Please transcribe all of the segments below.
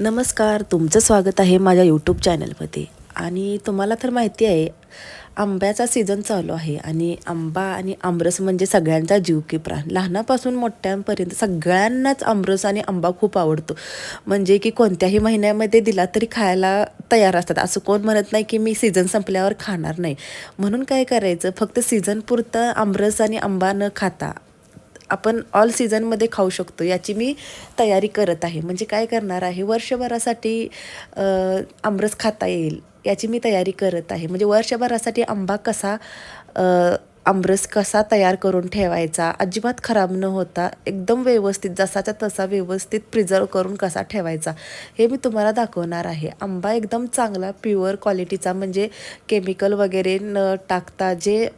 नमस्कार तुमचं स्वागत आहे माझ्या यूट्यूब चॅनलमध्ये आणि तुम्हाला तर माहिती आहे आंब्याचा सीझन चालू आहे आणि आंबा आणि आमरस म्हणजे सगळ्यांचा जीव की प्राण. लहानापासून मोठ्यांपर्यंत सगळ्यांनाच आमरस आणि आंबा खूप आवडतो. म्हणजे की कोणत्याही महिन्यामध्ये दिला तरी खायला तयार असतात. असं कोण म्हणत नाही की मी सीझन संपल्यावर खाणार नाही. म्हणून काय करायचं? फक्त सीझन पुरतं आमरस आणि आंबा न खाता आपण ऑल सीझनमध्ये खाऊ शकतो याची मी तयारी करत आहे. म्हणजे काय करणार आहे वर्षभरासाठी आमरस खाता येईल याची मी तयारी करत आहे. म्हणजे वर्षभरासाठी आंबा कसा आमरस कसा तयार करून ठेवायचा अजिबात खराब न होता एकदम व्यवस्थित जसाचा तसा व्यवस्थित प्रिझर्व करून कसा ठेवायचा हे मी तुम्हाला दाखवणार आहे. आंबा एकदम चांगला प्युअर क्वालिटीचा म्हणजे केमिकल वगैरे न टाकता जे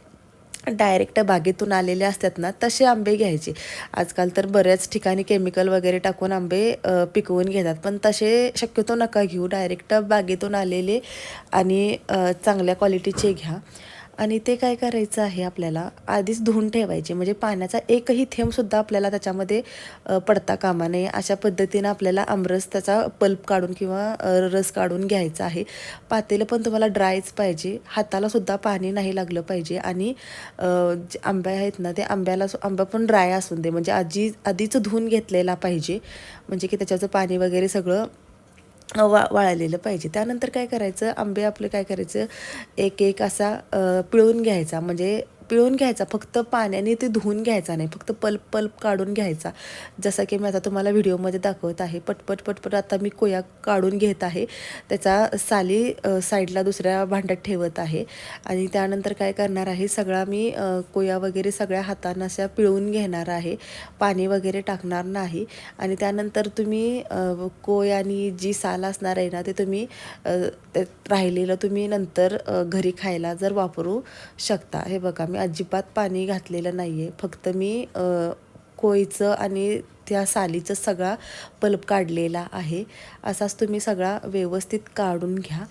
डायरेक्ट बागेतून आलेले असतात ना तसे आंबे घ्यायचे. आजकाल तर बऱ्याच ठिकाणी केमिकल वगैरे टाकून आंबे पिकवून घेतात. पण तसे शक्यतो नका घेऊ. डायरेक्ट बागेतून आलेले आणि चांगल्या क्वालिटीचे घ्या. आणि ते काय करायचं आहे आपल्याला? आधीच धुवून ठेवायचे. म्हणजे पाण्याचा एकही थेंबसुद्धा आपल्याला त्याच्यामध्ये पडता कामा नये. अशा पद्धतीनं आपल्याला आमरस त्याचा पल्प काढून किंवा रस काढून घ्यायचा आहे. पातेलं पण तुम्हाला ड्रायच पाहिजे. हातालासुद्धा पाणी नाही लागलं पाहिजे. आणि जे आंबे आहेत ना ते आंब्याला सु- आंबा पण ड्राय असून दे. म्हणजे आधी आधीच धुवून घेतलेला पाहिजे. म्हणजे की त्याच्याचं पाणी वगैरे सगळं वा वाळलेलं पाहिजे. त्यानंतर काय करायचं? आंबे आपले काय करायचं? एक एक असा पिळून घ्यायचा. म्हणजे पिळून घ्यायचा फक्त पाण्याने ते धुवून घ्यायचा नाही फक्त पल्प पल्प काढून घ्यायचा. जसं की मी आता तुम्हाला व्हिडिओमध्ये दाखवत आहे पटपट पटपट आता मी कोया काढून घेत आहे. त्याचा साली साईडला दुसऱ्या भांड्यात ठेवत आहे. आणि त्यानंतर काय करणार आहे सगळा मी कोया वगैरे सगळ्या हातानं अशा पिळून घेणार आहे. पाणी वगैरे टाकणार नाही. आणि त्यानंतर तुम्ही अ, कोय आणि जी साल असणार आहे ना ते तुम्ही राहिलेलं तुम्ही नंतर घरी खायला जर वापरू शकता. हे बघा मी अजिबात पाणी घातलेलं नाही आहे फक्त मी कोळीचं आणि त्या सालीचं सगळा पल्प काढलेला आहे. असाच तुम्ही सगळा व्यवस्थित काढून घ्या.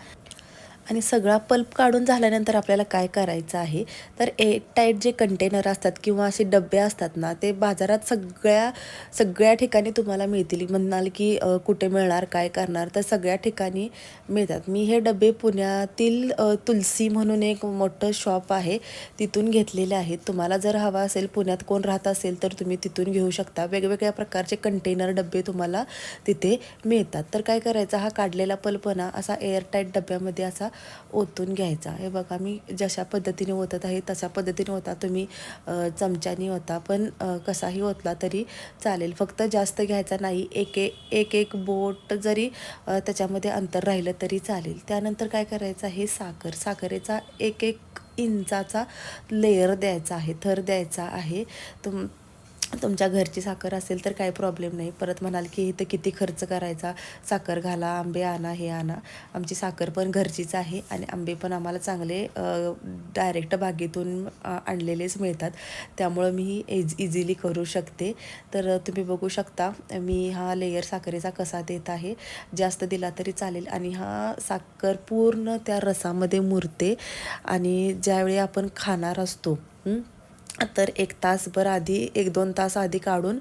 आणि सगळा पल्प काढून झाल्यानंतर आपल्याला काय करायचं आहे? तर ए टाईट जे कंटेनर असतात किंवा असे डबे असतात ना ते बाजारात सगळ्या सगळ्या ठिकाणी तुम्हाला मिळतील. म्हणाल की कुठे मिळणार काय करणार तर सगळ्या ठिकाणी मिळतात. मी हे डबे पुण्यातील तुलसी म्हणून एक मोठं शॉप आहे तिथून घेतलेले आहेत. तुम्हाला जर हवा असेल पुण्यात कोण राहत असेल तर तुम्ही तिथून घेऊ शकता. वेगवेगळ्या प्रकारचे कंटेनर डबे तुम्हाला तिथे मिळतात. तर काय करायचं? हा काढलेला पल्पना असा एअरटाईट डब्यामध्ये असा ओतून घ्यायचा. हे बघा मी जशा पद्धतीने ओतत आहे तशा पद्धतीने होता तुम्ही चमच्यानी चमच्याने होता पण कसाही ओतला तरी चालेल. फक्त जास्त घ्यायचा नाही. एक एक एक बोट जरी त्याच्यामध्ये अंतर राहिलं तरी चालेल. त्यानंतर काय करायचं आहे? साखर. साखरेचा एक एक इंचाचा लेयर द्यायचा आहे. थर द्यायचा आहे. तुम तुमच्या घरची साखर असेल तर काही प्रॉब्लेम नाही. परत म्हणाल की इथं किती खर्च करायचा? साखर घाला आंबे आणा हे आणा. आमची साखर पण घरचीच आहे आणि आंबे पण आम्हाला चांगले डायरेक्ट बागेतून आणलेलेच मिळतात. त्यामुळं मी इज इझिली करू शकते. तर तुम्ही बघू शकता मी हा लेयर साखरेचा कसा देत आहे. जास्त दिला तरी चालेल आणि हा साखर पूर्ण त्या रसामध्ये मुरते आणि ज्यावेळी आपण खाणार असतो तर एक तासभर आधी एक दोन तास आधी काढून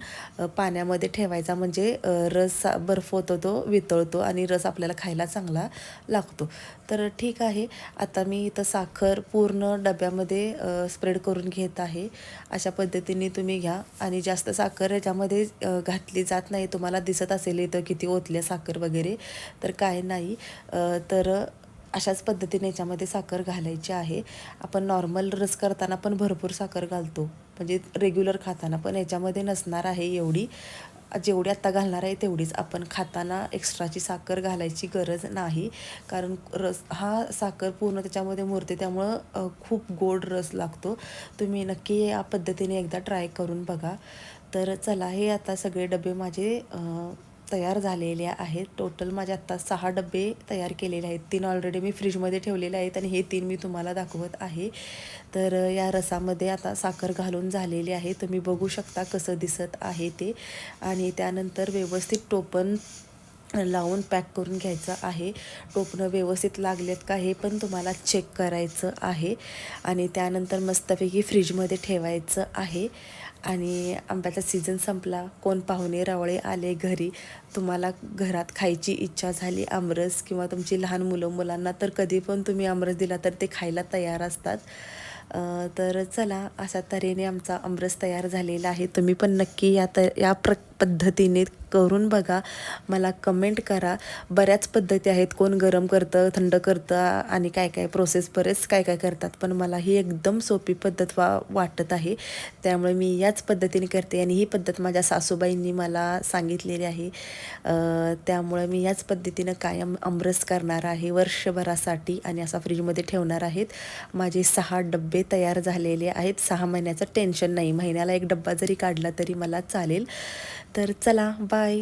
पाण्यामध्ये ठेवायचा. म्हणजे रस बर्फ होतो तो वितळतो आणि रस आपल्याला खायला चांगला लागतो. तर ठीक आहे. आता मी इथं साखर पूर्ण डब्यामध्ये स्प्रेड करून घेत आहे. अशा पद्धतीने तुम्ही घ्या. आणि जास्त साखर याच्यामध्ये घातली जात नाही. तुम्हाला दिसत असेल इथं किती ओतल्या साखर वगैरे. तर काय नाही. तर अशाच पद्धतीने याच्यामध्ये साखर घालायची आहे. आपण नॉर्मल रस करताना पण भरपूर साखर घालतो. म्हणजे रेग्युलर खाताना पण याच्यामध्ये नसणार आहे एवढी. जेवढी आत्ता घालणार आहे तेवढीच. आपण खाताना एक्स्ट्राची साखर घालायची गरज नाही. कारण रस हा साखर पूर्ण त्याच्यामध्ये मुरते त्यामुळं खूप गोड रस लागतो. तुम्ही नक्की या पद्धतीने एकदा ट्राय करून बघा. तर चला हे आता सगळे डबे माझे तयार झालेल्या आहेत. टोटल माझे आत्ता सहा डबे तयार केलेले आहेत. तीन ऑलरेडी मी फ्रीजमध्ये ठेवलेले आहेत आणि हे तीन मी तुम्हाला दाखवत आहे. तर या रसामध्ये आता साखर घालून झालेली आहे. तुम्ही बघू शकता कसं दिसत आहे ते. आणि त्यानंतर व्यवस्थित टोपण लावून पॅक करून घ्यायचं आहे. टोपणं व्यवस्थित लागलेत का हे पण तुम्हाला चेक करायचं आहे. आणि त्यानंतर मस्तपैकी फ्रीजमध्ये ठेवायचं आहे. आणि आंब्याचा सीझन संपला. कोण पाहुणे रावळे आले घरी? तुम्हाला घरात खायची इच्छा झाली आमरस किंवा तुमची लहान मुलं मुलांना तर कधी पण तुम्ही आमरस दिला तर ते खायला तयार असतात. तर चला अशा तऱ्हेने आमचा आमरस तयार झालेला आहे. तुम्ही पण नक्की या त या प्र पद्धतीने करून बघा. मला कमेंट करा. बऱ्याच पद्धती आहेत. कोण गरम करतं थंड करतं आणि काय काय प्रोसेस बरेच काय काय करतात. पण मला ही एकदम सोपी पद्धत वा वाटत आहे. त्यामुळे मी याच पद्धतीने करते आणि ही पद्धत माझ्या सासूबाईंनी मला सांगितलेली आहे. त्यामुळे मी याच पद्धतीनं कायम अमरस करणार आहे. वर्षभरासाठी आणि असा फ्रीजमध्ये ठेवणार आहेत. माझे सहा डब्बे तयार झालेले आहेत. सहा महिन्याचं टेन्शन नाही. महिन्याला एक डब्बा जरी काढला तरी मला चालेल. तर चला बाय